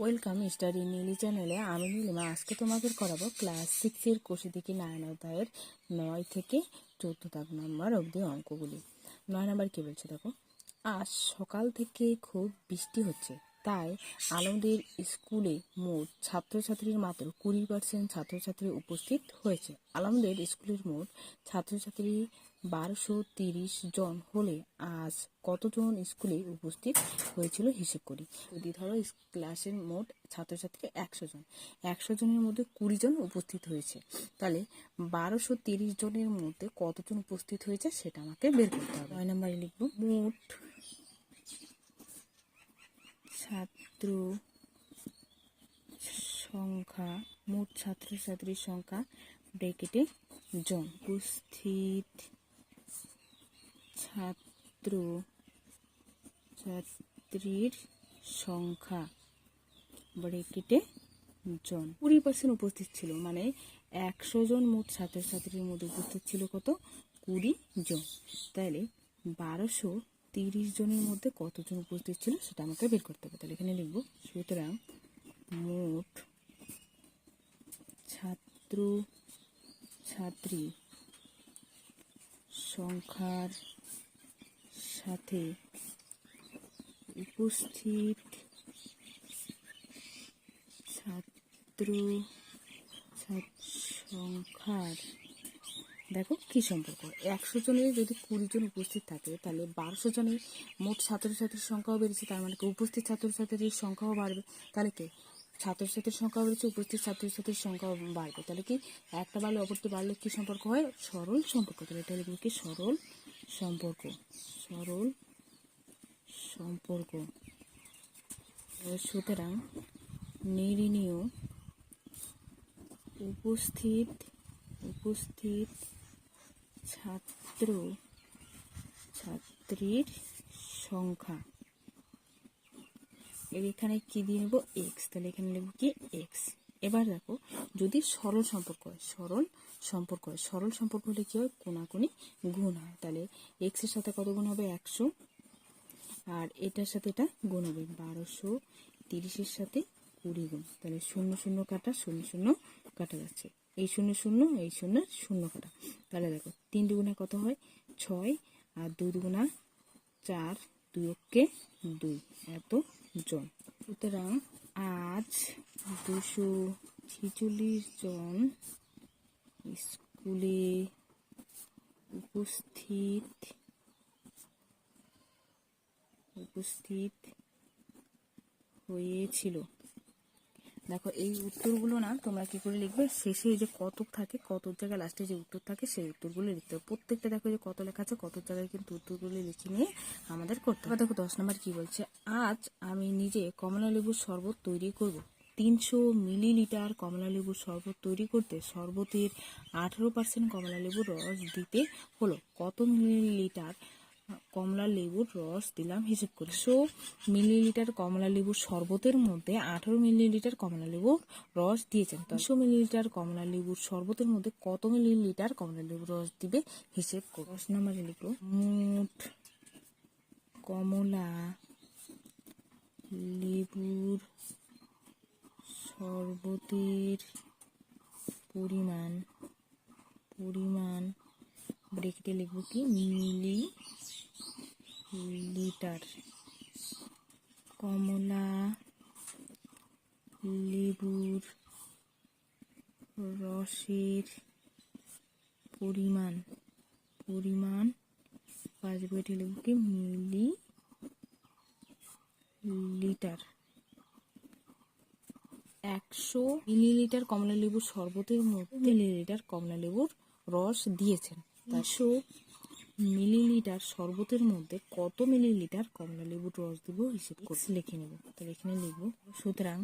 Welcome study Neeli চ্যানেলে আমি নীলিমা। আজকে তোমাদের করাবো ক্লাস সিক্সের কোষে দিকে নারায়ণ অধ্যায়ের নয় থেকে চোদ্দ দাগ নম্বর অবধি অঙ্কগুলি। নয় নম্বর কি বলছে দেখো? আজ সকাল থেকে খুব বৃষ্টি হচ্ছে। তাই আলমদের স্কুলে মোট ছাত্রছাত্রীর মাত্র কুড়ি পার্সেন্ট ছাত্রছাত্রী উপস্থিত হয়েছে। আলমদের স্কুলের মোট ছাত্রছাত্রী বারোশো তিরিশ জন হলে আজ কতজন স্কুলে উপস্থিত হয়েছিল হিসেব করি? যদি ধরো ক্লাসের মোট ছাত্রছাত্রী একশো জন একশো জনের মধ্যে কুড়ি জন উপস্থিত হয়েছে। তাহলে বারোশো তিরিশ জনের মধ্যে কতজন উপস্থিত হয়েছে সেটা আমাকে বের করতে হবে। নয় নম্বরে লিখব। মোট ছাত্র সংখ্যা মোট ছাত্রছাত্রীর সংখ্যা ব্রেকেটে জন। উপস্থিত ছাত্র ছাত্রীর সংখ্যা। ব্রেকেটে জন। কুড়ি পার্সেন্ট উপস্থিত ছিল মানে একশো জন মোট ছাত্রছাত্রীর মধ্যে উপস্থিত ছিল কত? কুড়ি জন। তাহলে বারোশো তিরিশ জনের মধ্যে কতজন উপস্থিত ছিল সেটা আমাকে বের করতে হবে। তাহলে এখানে লিখব, সুতরাং মোট ছাত্র ছাত্রী সংখ্যার সাথে উপস্থিত ছাত্র সংখ্যার দেখো কি সম্পর্ক? একশো জনের যদি কুড়ি জন উপস্থিত থাকে, তাহলে বারোশো জনের মোট ছাত্রছাত্রীর সংখ্যাও বেড়েছে, তার মানে কি উপস্থিত ছাত্রছাত্রীর সংখ্যাও বাড়বে। তাহলে কি? ছাত্রছাত্রীর সংখ্যা বেড়েছে, উপস্থিত ছাত্রছাত্রীর সংখ্যাও বাড়বে। তাহলে কি? একটা বাড়লে অপরটি বাড়লে কি সম্পর্ক হয়? সরল সম্পর্ক। তাহলে এটা কি? সরল সম্পর্ক। সরল সম্পর্ক। সুতরাং নির্ণীয় উপস্থিত উপস্থিত ছাত্র ছাত্রীর সংখ্যা। এখানে কি দিয়ে নেব? এক্স তাহলে এখানে লিখব কি? এক্স এবার দেখো, যদি সরল সম্পর্ক হয়, সরল সম্পর্ক হয়। সরল সম্পর্ক হলে কি হয়? কোনাকুনি গুণ হয়। তাহলে এক্সের সাথে কত গুণ হবে? একশো। আর এটার সাথে এটা গুণ হবে। বারোশো তিরিশের সাথে কুড়ি গুণ। তাহলে শূন্য শূন্য কাটা, শূন্য শূন্য কাটা যাচ্ছে। এই শূন্য শূন্য, এই শূন্য শূন্য কাটা। তাহলে দেখো, তিন দুগুণে কত হয়? ছয়। আর দুই দুগুণা চার দুই অক্ষে দুই। এত জন। সুতরাং আজ দুশো ছিচল্লিশ জন স্কুলে উপস্থিত উপস্থিত হয়েছিল। দেখো, এই উত্তরগুলো না তোমরা কি করে লিখবে? শেষে যে কত থাকে কত জায়গায় লাস্টে যে উত্তর থাকে, সেই উত্তরগুলো লিখতে হবে। প্রত্যেকটা দেখো যে কত লেখা আছে কত জায়গায় কিন্তু উত্তরগুলো লিখে নিয়ে আমাদের করতে হবে। দেখো দশ নম্বর কি বলছে, আজ আমি নিজে কমলা লেবুর শরবত তৈরি করব। তিনশো মিলিলিটার কমলা লেবুর শরবত তৈরি করতে শরবতের আঠেরো পার্সেন্ট কমলা লেবুর রস দিতে হলো। কত মিলিলিটার কমলা লেবুর রস দিলাম? হিসেব করে সো মিলিলিটার কমলা লেবুর শরবতের মধ্যে আঠারো মিলিলিটার কমলা লেবুর রস দিয়েছেন। তিনশো মিলিলিটার কমলা লেবুর শরবতের মধ্যে কত মিলিলিটার কমলা লেবুর রস দিবে? হিসেব করে রস নম্বরে লিখলো, মোট কমলা লেবুর শরবতের পরিমাণ পরিমাণ ব্রেকেটে লিখব কি? মিলি লিটার। কমলা লেবুর রসের পরিমাণ পরিমাণ পাঁচ বইটি লিখব কি মিলি লিটার। একশো মিলিলিটার কমলা লেবুর শরবতের মধ্যে মিলিলিটার কমলা লেবুর রস দিয়েছেন। তাশো মিলিলিটার শরবতের মধ্যে কত মিলিলিটার কমলা লেবুর রস দেব হিসেব করে লিখে নেব। তাহলে এখানে লিখব, সুতরাং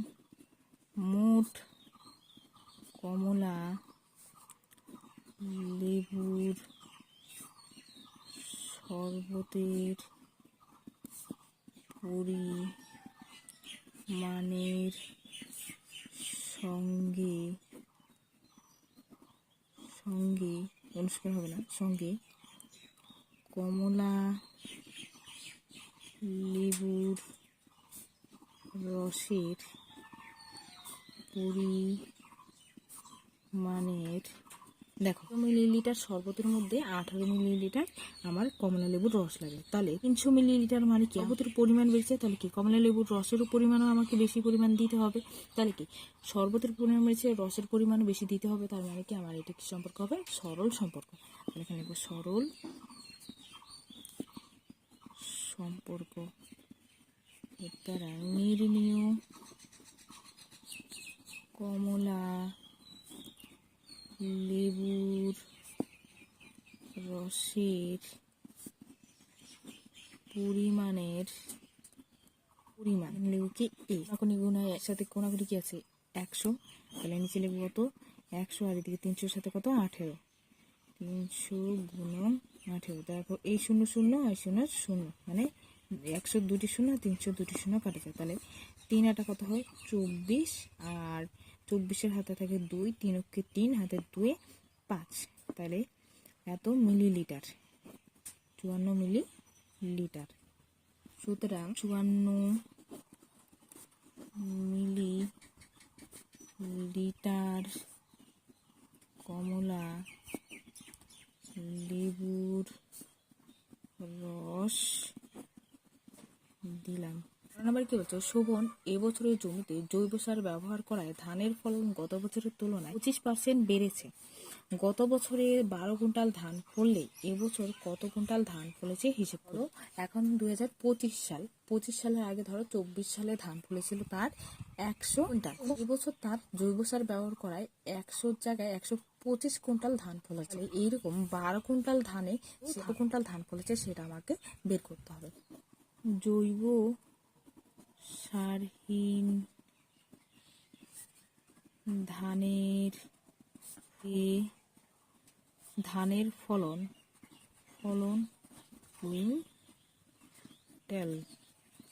মোট কমলা লেবুর শরবতের পরিমাণের সঙ্গে সঙ্গে অনুষ্কার হবে না সঙ্গে। কমলা লেবুর রসের পরিমাণের দেখো। মিলিলিটার শরবতের মধ্যে আঠারো মিলিলিটার আমার কমলা লেবুর রস লাগে। তাহলে তিনশো মিলিলিটার মানে কি? শরবতের পরিমাণ বেড়েছে, তাহলে কি? কমলা লেবুর রসেরও পরিমাণও আমাকে বেশি পরিমাণ দিতে হবে। তাহলে কি? শরবতের পরিমাণ বেড়েছে, রসের পরিমাণও বেশি দিতে হবে, তার মানে কি? আমার এটা কি সম্পর্ক হবে? সরল সম্পর্ক। তাহলে এখানে লিখব সরল সম্পর্ক। এর দ্বারা নির্ণীয় কমলা লেবুর রসের পরিমাণের পরিমাণ, লেবুকে এ এখন গুণায় একসাথে কোনাগুলি কি আছে? একশো। তাহলে নিচে লেবু কত? একশো আর এদিকে তিনশোর সাথে কত? আঠেরো। তিনশো গুণন আঠেরো। তারপর এই শূন্য শূন্য আর শূন্য শূন্য। মানে একশো দুটি শূন্য তিনশো দুটি শূন্য কাটা যায় তাহলে তিন আটা কত হয়? চব্বিশ। আর চব্বিশের হাতে থাকে দুই, তিন অক্ষে তিন, হাতে দুয়ে পাঁচ। তাহলে এত মিলিলিটার, চুয়ান্ন মিলি লিটার সুতরাং চুয়ান্ন মিলি লিটার কমলা লেবুর রস দিলাম। নাম্বার কি বলছো, শোভন এবছরের জমিতে জৈব সার ব্যবহার করায় ধানের ফলন গত বছরের তুলনায় পঁচিশ পার্সেন্ট বেড়েছে। গত বছরে বারো কুইন্টাল ধান ফললে এবছর কত কুইন্টাল ধান ফলেছে হিসেব করো। এখন দুই হাজার পঁচিশ সাল, পঁচিশ সালের আগে ধরো চব্বিশ সালে ধান ফলেছিল তার একশো কুইন্টাল। এবছর তার জৈব সার ব্যবহার করায় একশোর জায়গায় একশো পঁচিশ কুইন্টাল ধান ফলেছে। এইরকম বারো কুইন্টাল ধানে কত কুইন্টাল ধান ফলেছে সেটা আমাকে বের করতে হবে। জৈব সারহীন ধানের এ ধানের ফলন ফলন কুইন্টাল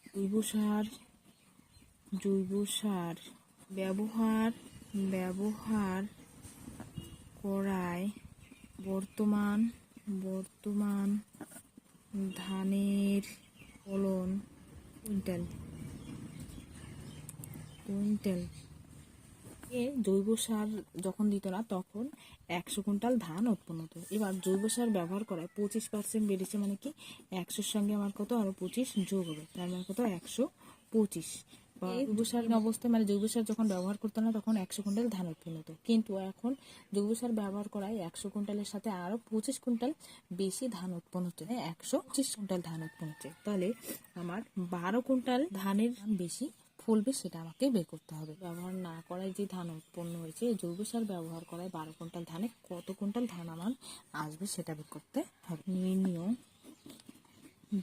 জৈব সার জৈব সার ব্যবহার ব্যবহার করায় বর্তমান বর্তমান ধানের ফলন কুইন্টাল। কুইন্টাল। এ জৈব সার যখন দিত না তখন একশো কুইন্টাল ধান উৎপন্ন হতো। এবার জৈব সার ব্যবহার করায় পঁচিশ পার্সেন্ট বেড়েছে মানে কি একশোর সঙ্গে আমার কত? আরও পঁচিশ যোগ হবে। তার মানে কত? একশো পঁচিশ। জৈব সার অবস্থায় মানে জৈব সার যখন ব্যবহার করতো না তখন একশো কুইন্টাল ধান উৎপন্ন হতো। কিন্তু এখন জৈব সার ব্যবহার করায় একশো কুইন্টালের সাথে আরও পঁচিশ কুইন্টাল বেশি ধান উৎপন্ন হচ্ছে। একশো পঁচিশ কুইন্টাল ধান উৎপন্ন হচ্ছে। তাহলে আমার বারো কুইন্টাল ধানের বেশি ফলবে সেটা আমাকে বের করতে হবে। ব্যবহার না করায় যে ধান উৎপন্ন হয়েছে জৈব সার ব্যবহার করায় বারো কুইন্টাল ধানে কত কুইন্টাল ধান আমার আসবে সেটা বের করতে হবে। নির্ণীয়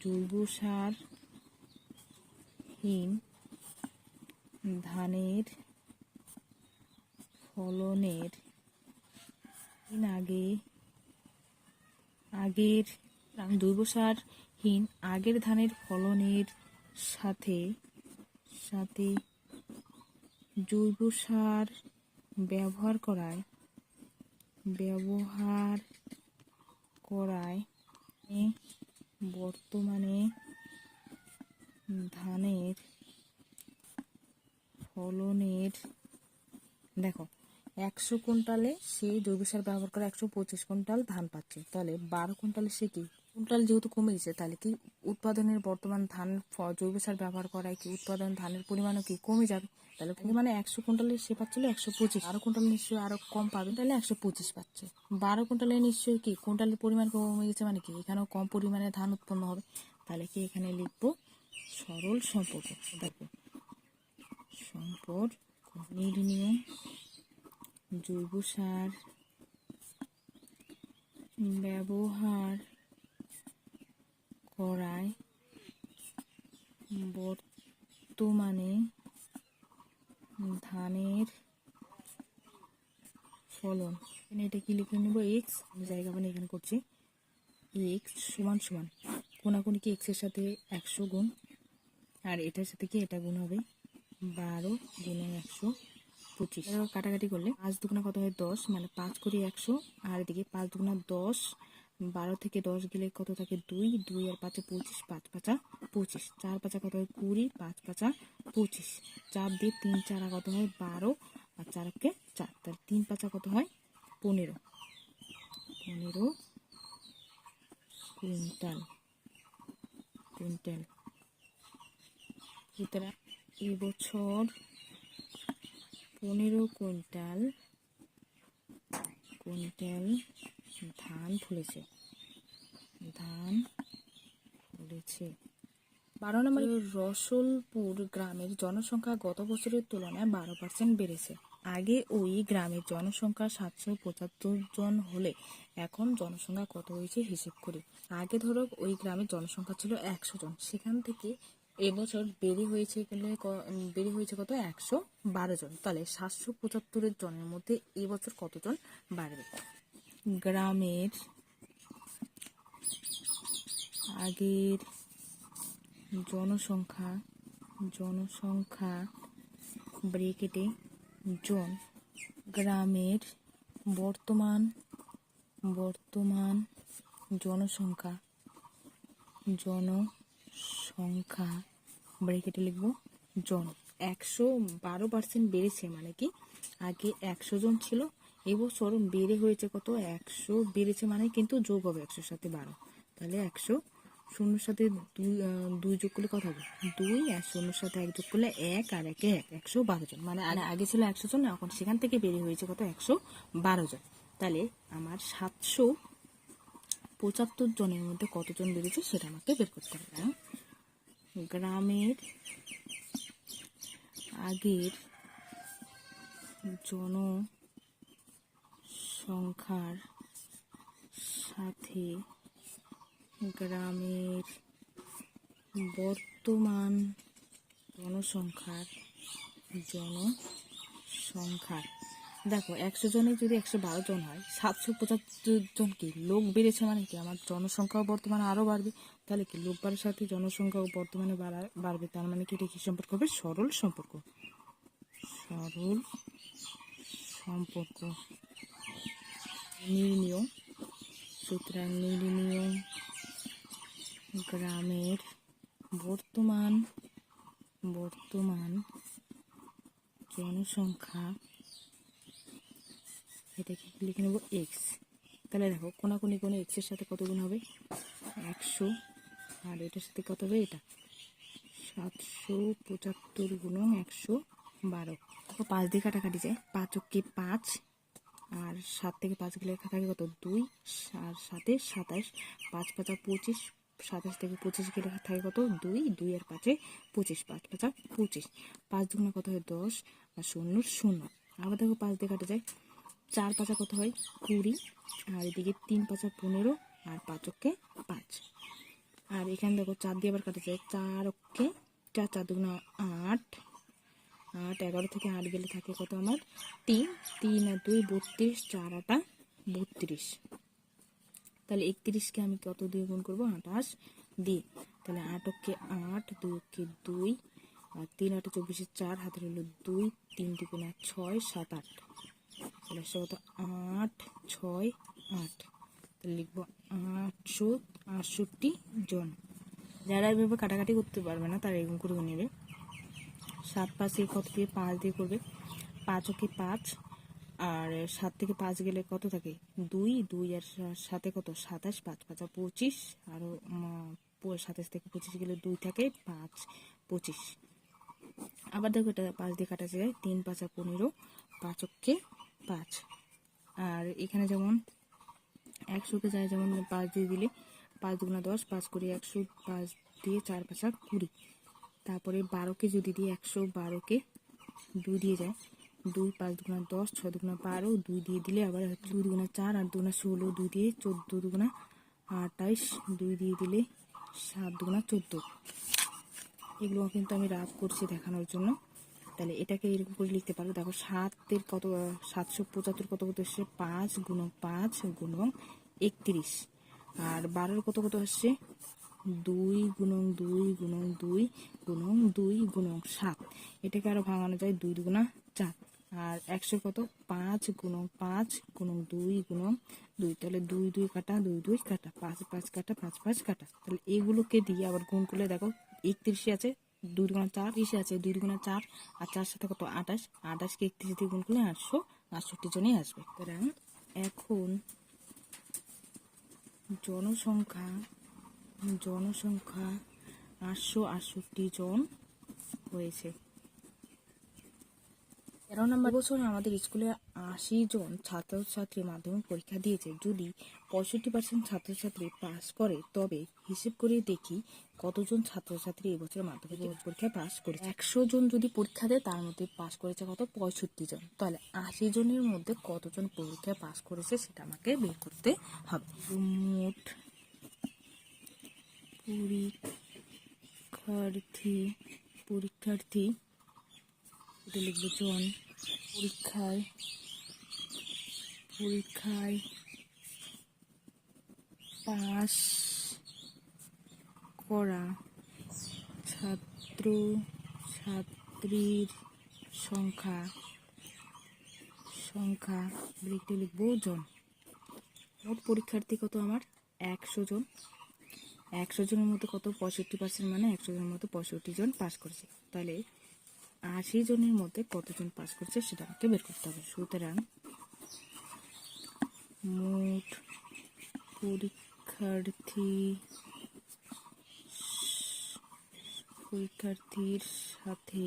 জৈব সার হীন ধানের ফলনের আগে, আগের, জৈব সারহীন আগের ধানের ফলনের সাথে সাথে জৈব সার ব্যবহার করায় ব্যবহার করায় বর্তমানে ধানের ফলনের, দেখো, একশো কুইন্টালে সে জৈব সার ব্যবহার করে একশো পঁচিশ কুইন্টাল ধান পাচ্ছে। তাহলে বারো কুইন্টালে সে কি? কুইন্টাল যেহেতু কমে গেছে তাহলে কি উৎপাদনের বর্তমান ধান জৈব সার ব্যবহার করায় কি উৎপাদন ধানের পরিমাণও কি কমে যাবে? তাহলে মানে একশো কুইন্টালে সে পাচ্ছিল একশো পঁচিশ। বারো কুইন্টাল নিশ্চয়ই আরও কম পাবে, তাহলে একশো পঁচিশ পাচ্ছে। বারো কুইন্টালে নিশ্চয়ই কি কুইন্টালের পরিমাণ কমে গেছে মানে কি? এখানেও কম পরিমাণে ধান উৎপন্ন হবে। তাহলে কি এখানে লিখব? সরল সম্পর্ক। দেখো। সম্পর্ক নির্ণীয় জৈব সার, ব্যবহার করায় বর্তমানে ধানের ফলন। এখানে এটা কি লিখে নেব? এক্স জায়গা মানে এখানে করছি। এক্স সমান সমান। কোনাকুনিকে এক্সের সাথে একশো গুণ? আর এটার সাথে কি এটা গুণ হবে? বারো গুণে একশো পঁচিশ। কাটাকাটি করলে পাঁচ দুগুণা কত হয়? দশ। মানে পাঁচ করি একশো। আর এদিকে পাঁচ দুগুণা দশ বারো থেকে দশ গেলে কত থাকে? দুই দুই আর পাঁচে পঁচিশ, পাঁচ পাঁচা পঁচিশ। চার পাঁচা কত হয়? কুড়ি, পাঁচ পাঁচা পঁচিশ। চার দিয়ে তিন চারা কত হয়? বারো। আর চারকে চার। তার তিন পাঁচা কত হয়? পনেরো। পনেরো কুইন্টাল। কুইন্টাল। সুতরাং এবছর পনেরো কুইন্টাল। কুইন্টাল ধান ফুলেছে। ধান ফলেছে। বারো নম্বর রসলপুর গ্রামের জনসংখ্যা গত বছরের তুলনায় বারো পার্সেন্ট বেড়েছে। আগে ওই গ্রামের জনসংখ্যা সাতশো পঁচাত্তর জন হলে এখন জনসংখ্যা কত হয়েছে হিসেব করি। আগে ধরো ওই গ্রামের জনসংখ্যা ছিল একশো জন। সেখান থেকে এবছর বেড়ে হয়েছে গেলে বেড়ে হয়েছে কত? একশো বারো জন। তাহলে সাতশো পঁচাত্তরের জনের মধ্যে এবছর কতজন বাড়বে? গ্রামের আগের জনসংখ্যা জনসংখ্যা ব্রেকেটে জন গ্রামের বর্তমান বর্তমান জনসংখ্যা জনসংখ্যা ব্রেকেটে লিখব জন। একশো বারো পার্সেন্ট বেড়েছে মানে কি? আগে একশো জন ছিল এবছর বেড়ে হয়েছে কত? একশো বেড়েছে মানে কিন্তু যোগ হবে একশোর সাথে বারো। তাহলে একশো শূন্যর সাথে দুই দুই যোগ করলে কত হবে? দুই আর শূন্যর সাথে এক যোগ করলে এক আর একে এক, একশো বারো জন। মানে আগে- ছিল একশো জন, এখন সেখান থেকে বেড়ে হয়েছে কত? একশো বারো জন। তাহলে আমার সাতশো পঁচাত্তর জনের মধ্যে কতজন বেড়েছে সেটা আমাকে বের করতে হবে হ্যাঁ? গ্রামের আগের জনসংখ্যার সাথে গ্রামের বর্তমান জনসংখ্যার জনসংখ্যার। দেখো, একশো জনে যদি একশো বারো জন হয়, সাতশো পঁচাত্তর জন কি? লোক বেড়েছে মানে কি? আমার জনসংখ্যাও বর্তমানে আরও বাড়বে। তাহলে কি লোক বাড়ার সাথে জনসংখ্যাও বর্তমানে বাড়া, বাড়বে? তার মানে কি এটা কি সম্পর্ক হবে? সরল সম্পর্ক। সরল সম্পর্ক। নির্ণীয় সুতরাং নির্ণীয় গ্রামের বর্তমান বর্তমান জনসংখ্যা, এটাকে লিখে নেব এক্স তাহলে দেখো, কোনাকুনি কোনো এক্সের সাথে কত গুণ হবে? একশো। আর এটার সাথে কত হবে? এটা। সাতশো পঁচাত্তর গুণন একশো বারো। দেখো, পাঁচ দিয়ে কাটাকাটি যায়। পাঁচ অক্কে পাঁচ আর সাত থেকে পাঁচ গেলে থাকে কত? দুই, আর সাতে সাতাশ, পাঁচ পাঁচা পঁচিশ, সাতাশ থেকে পঁচিশ গেলে থাকে কত? দুই দুই আর পাঁচে পঁচিশ, পাঁচ পাঁচা পঁচিশ। পাঁচ দুগুণা কত হয়? দশ, আর শূন্য শূন্য। আবার দেখো পাঁচ দিয়ে কাটা যায়। চার পাঁচা কত হয়? কুড়ি, আর এদিকে তিন পাঁচা পনেরো, আর পাঁচ অক্কে পাঁচ। আর এখানে দেখো চার দিয়ে আবার কাটা যায়। চার অক্কে, চার চার দুগুণা আট আট, এগারো থেকে আট গেলে থাকে কত আমার? তিন তিন আর দুই, বত্রিশ, চার আটা বত্রিশ। তাহলে একত্রিশকে আমি কত দিয়ে গুণ করব? আঠাশ দিয়ে। তাহলে আট অক্ষে আট অক্ষে দুই, আর তিন আটে চব্বিশে চার হাতে হলো দুই, তিন দুগুণা ছয়, সাত আট। তাহলে সে কত? আট, ছয়, আট। তাহলে লিখব আটশো আটষট্টি জন। যারা এভাবে কাটাকাটি করতে পারবে না, তারা এরকম করে নেবে। সাত পাঁচ দিয়ে কত দিয়ে পাঁচ দিয়ে করবে? পাঁচ ওকে পাঁচ? আর সাত থেকে পাঁচ গেলে কত থাকে? দুই দুই আর সাথে কত? সাতাশ, পাঁচ, পাঁচা পঁচিশ। আরও সাতাশ থেকে পঁচিশ গেলে দুই থাকে, পাঁচ, পঁচিশ। আবার দেখো এটা পাঁচ দিয়ে কাটা যায়, তিন, পাঁচা পনেরো, পাঁচ অক্ষে পাঁচ। আর এখানে যেমন একশোকে যায়, যেমন পাঁচ দিয়ে দিলে পাঁচ দুগুণা দশ, পাঁচ করে একশো, পাঁচ দিয়ে চার পাঁচা কুড়ি। তারপরে বারোকে যদি দিই একশো বারোকে দুই দিয়ে যায়, দুই পাঁচ দুগুণা দশ ছয় দুগুণা বারো, দুই দিয়ে দিলে আবার দুই দুগুণা চার, আট দুগুণা ষোলো, দুই দিয়ে চোদ্দ দুগুণা আটাইশ দুই দিয়ে দিলে সাত দুগুণা চোদ্দ। এগুলো কিন্তু আমি রাগ করছি দেখানোর জন্য। তাহলে এটাকে এরকম করে লিখতে পারো। দেখো সাতের কত, সাতশো পঁচাত্তর কত কত এসছে পাঁচ গুণ পাঁচ গুণক একত্রিশ। আর বারোর কত কত আসছে দুই গুণং দুই গুণং দুই গুণং দুই গুণং সাত। এটাকে আরও ভাঙানো যায় দুই দুগুণা চার। আর একশো কত? পাঁচ গুণং পাঁচ গুণং দুই গুণং দুই। তাহলে দুই দুই কাটা, দুই দুই কাটা, পাঁচ পাঁচ কাটা, পাঁচ পাঁচ কাটা। তাহলে এগুলোকে দিয়ে আবার গুণ করলে দেখো একত্রিশে আছে, দুই দুগুণা চার, তিরিশে আছে, দুই দুগুণা চার, আর চার সাথে কত? আঠাশ। আঠাশকে একত্রিশ দিয়ে গুণ করলে আটশো, আটষট্টি জনই আসবে। সুতরাং এখন জনসংখ্যা জনসংখ্যা আটশো আটষট্টি জন হয়েছে। তেরো নম্বর বছরে আমাদের স্কুলে আশি জন ছাত্রছাত্রী মাধ্যমিক পরীক্ষা দিয়েছে। যদি পঁয়ষট্টি পার্সেন্ট ছাত্রছাত্রী পাস করে তবে হিসেব করে দেখি কতজন ছাত্রছাত্রী এবছর মাধ্যমিক পরীক্ষায় পাস করেছে। একশো জন যদি পরীক্ষা দেয় তার মধ্যে পাস করেছে কত? পঁয়ষট্টি জন। তাহলে আশি জনের মধ্যে কতজন পরীক্ষায় পাস করেছে সেটা আমাকে বের করতে হবে। মোট পরীক্ষার্থী পরীক্ষার্থী, এটা লিখব জন পরীক্ষায় পরীক্ষায় পাস করা ছাত্র ছাত্রীর সংখ্যা সংখ্যা লিখতে লিখব জন। মোট পরীক্ষার্থী কত আমার? একশো জন। একশো জনের মধ্যে কত? পঁয়ষট্টি পার্সেন্ট মানে একশো জনের মধ্যে পঁয়ষট্টি জন পাস করেছে। তাহলে আশি জনের মধ্যে কতজন পাস করছে সেটা আমাকে বের করতে হবে। সুতরাং মোট পরীক্ষার্থী পরীক্ষার্থীর সাথে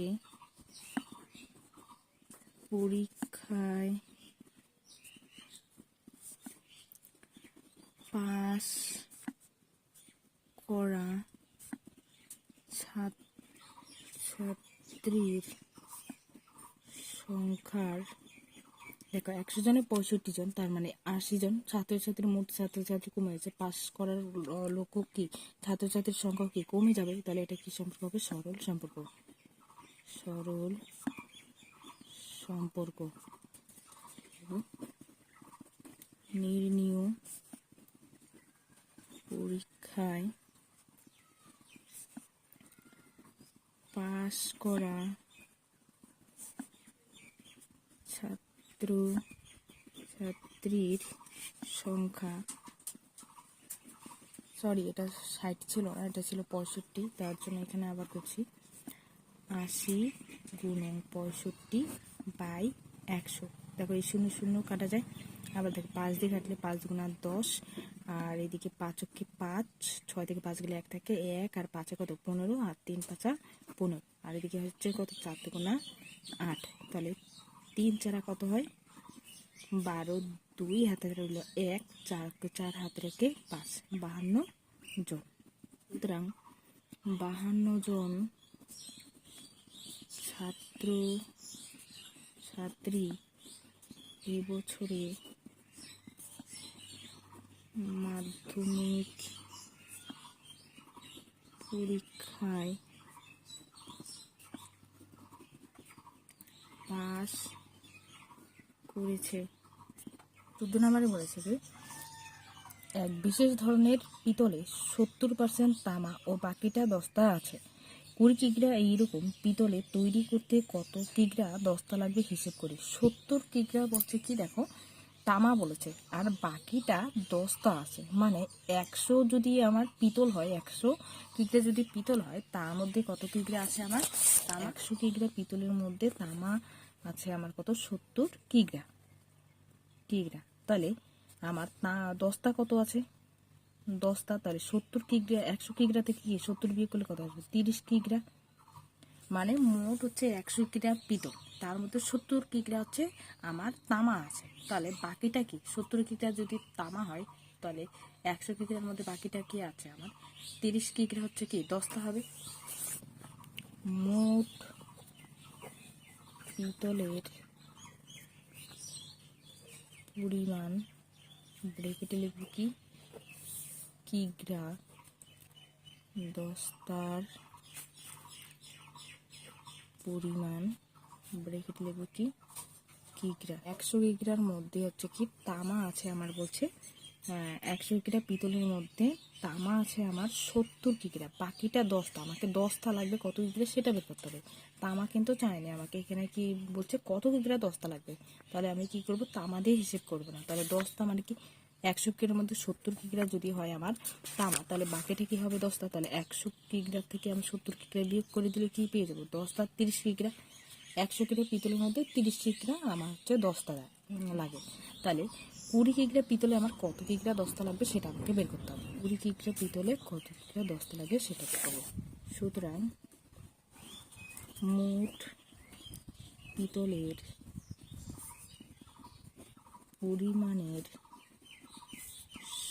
পরীক্ষায় পাস করা ছাত্রছাত্রীর সংখ্যার দেখো একশো জনে পঁয়ষট্টি জন, তার মানে আশি জন। ছাত্রছাত্রীর মোট ছাত্রছাত্রী কমে যাচ্ছে পাস করার লক্ষ্য কি? ছাত্রছাত্রীর সংখ্যা কি? কমে যাবে? তাহলে এটা কি সম্পর্ক হবে? সরল সম্পর্ক। সরল সম্পর্ক। নির্ণীয় পরীক্ষায় পাস করা ছাত্র ছাত্রীর সংখ্যা। সরি এটা ষাট ছিল না এটা ছিল পঁয়ষট্টি, তার জন্য এখানে আবার করছি। আশি গুণন পঁয়ষট্টি বাই একশো। দেখো এই শূন্য শূন্য কাটা যায়। আবার দেখো পাঁচ দিয়ে কাটলে পাঁচ গুণা দশ আর এদিকে পাঁচ অক্ষে পাঁচ, ছয় থেকে পাঁচ গেলে এক থাকে এক আর পাঁচে কত? পনেরো আর তিন পাঁচা পনেরো। আর এদিকে হচ্ছে কত? চার দুগুণা আট। তাহলে তিন চারা কত হয়? বারো দুই হাতে রইল এক, চার চার হাতে রেখে পাঁচ। বাহান্ন জন। সুতরাং বাহান্ন জন ছাত্র, ছাত্রী এবছরে মাধ্যমিক পরীক্ষায় পাস করেছে। চোদ্দ নম্বরে বলেছে যে, এক বিশেষ ধরনের পিতলে সত্তর পার্সেন্ট তামা ও বাকিটা দস্তা আছে। কুড়ি কিগ্রা এইরকম পিতলে তৈরি করতে কত কিগ্রা দস্তা লাগবে হিসেব করি? সত্তর কিগ্রা বলছে কি দেখো তামা বলেছে। আর বাকিটা দস্তা আছে। মানে একশো যদি আমার পিতল হয়, একশো কিগ্রা যদি পিতল হয়, তার মধ্যে কত কিগ্রা আছে আমার? একশো কিগ্রা পিতলের মধ্যে তামা আছে আমার কত? সত্তর কিগ্রা। কিগ্রা। তাহলে আমার তা দশটা কত আছে? দশটা তাহলে সত্তর কিগ্রা, একশো কিগ্রা থেকে কি সত্তর বিয়ে করলে কত আসবে? তিরিশ কিগ্রা। মানে মোট হচ্ছে একশো কিগ্রা পিতল। তার মধ্যে সত্তর কিগ্রা হচ্ছে আমার তামা আছে। তাহলে বাকিটা কি? সত্তর কিগ্রা যদি তামা হয়, তাহলে একশো কিগ্রার মধ্যে বাকিটা কি আছে আমার? তিরিশ কিগ্রা হচ্ছে কি? দশটা হবে। মোট পিতলের পরিমাণ ব্রেকেটে লিখব কি? কিগ্রা দস্তার পরিমাণ ব্রেকেট লিখব কি কিগ্রা একশো কিগ্রার মধ্যে হচ্ছে কি তামা আছে আমার বলছে। একশো কিগ্রা পিতলের মধ্যে তামা আছে আমার সত্তর কিগ্রা বাকিটা দশটা আমাকে দশটা লাগবে, কত কিগ্রা সেটা বের করতে হবে। তামা কিন্তু চায়নি আমাকে। এখানে কি বলছে, কত কিগ্রা দশটা লাগবে? তাহলে আমি কি করব? তামা দিয়ে হিসেব করব না। তাহলে দশটা মানে কি একশো কিগ্রার মধ্যে সত্তর কিগ্রা যদি হয় আমার তামা, তাহলে বাকেটে কি হবে দশটা তাহলে একশো কিগ্রা থেকে আমি সত্তর কিগ্রা বিয়োগ করে দিলে কি পেয়ে যাব? দশটা তিরিশ কিগ্রা একশো কিলো পিতলের মধ্যে তিরিশ কিগ্রা আমার হচ্ছে দশটা লাগে। তাহলে কুড়ি কিগ্রা পিতলে আমার কত কিগ্রা দশটা লাগবে সেটা আমাকে বের করতে হবে। কুড়ি কিগ্রা পিতলে কত কিগ্রা দশটা লাগবে সেটা করব। সুতরাং মোট পিতলের পরিমাণের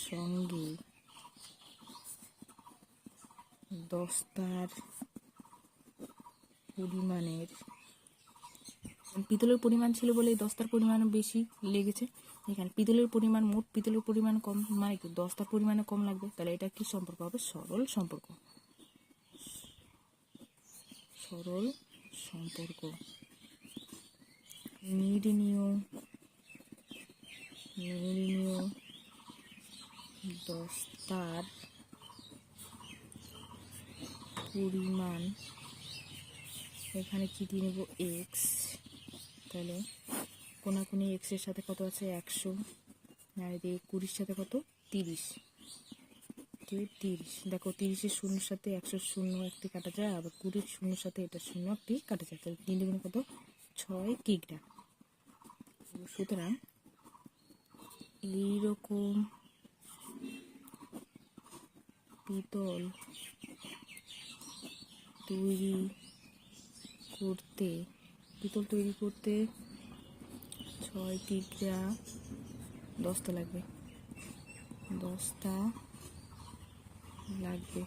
সঙ্গে দস্তার পরিমাণের পিতলের পরিমাণ ছিল বলে দস্তার পরিমাণ বেশি লেগেছে। এখানে পিতলের পরিমাণ মোট পিতলের পরিমাণ কম মানে কি দস্তার পরিমাণে কম লাগবে। তাহলে এটা কি সম্পর্ক হবে? সরল সম্পর্ক। সরল সম্পর্ক। দস্তার পরিমাণ। এখানে কি দিয়ে নেব? এক্স তাহলে কোনাকুনি এক্সের সাথে কত আছে? একশো। আর এদিকে কুড়ির সাথে কত? তিরিশ। তিরিশ। দেখো, তিরিশের শূন্যর সাথে একশো শূন্য একটি কাটা যায়, আবার কুড়ির শূন্যর সাথে এটা শূন্য একটি কাটা যায়। তাহলে তিন দুগুণে কত? ছয় কিগ্রা। সুতরাং এইরকম পিতল তৈরি করতে পিতল তৈরি করতে ছয় তিনটা দশটা লাগবে। দশটা লাগবে।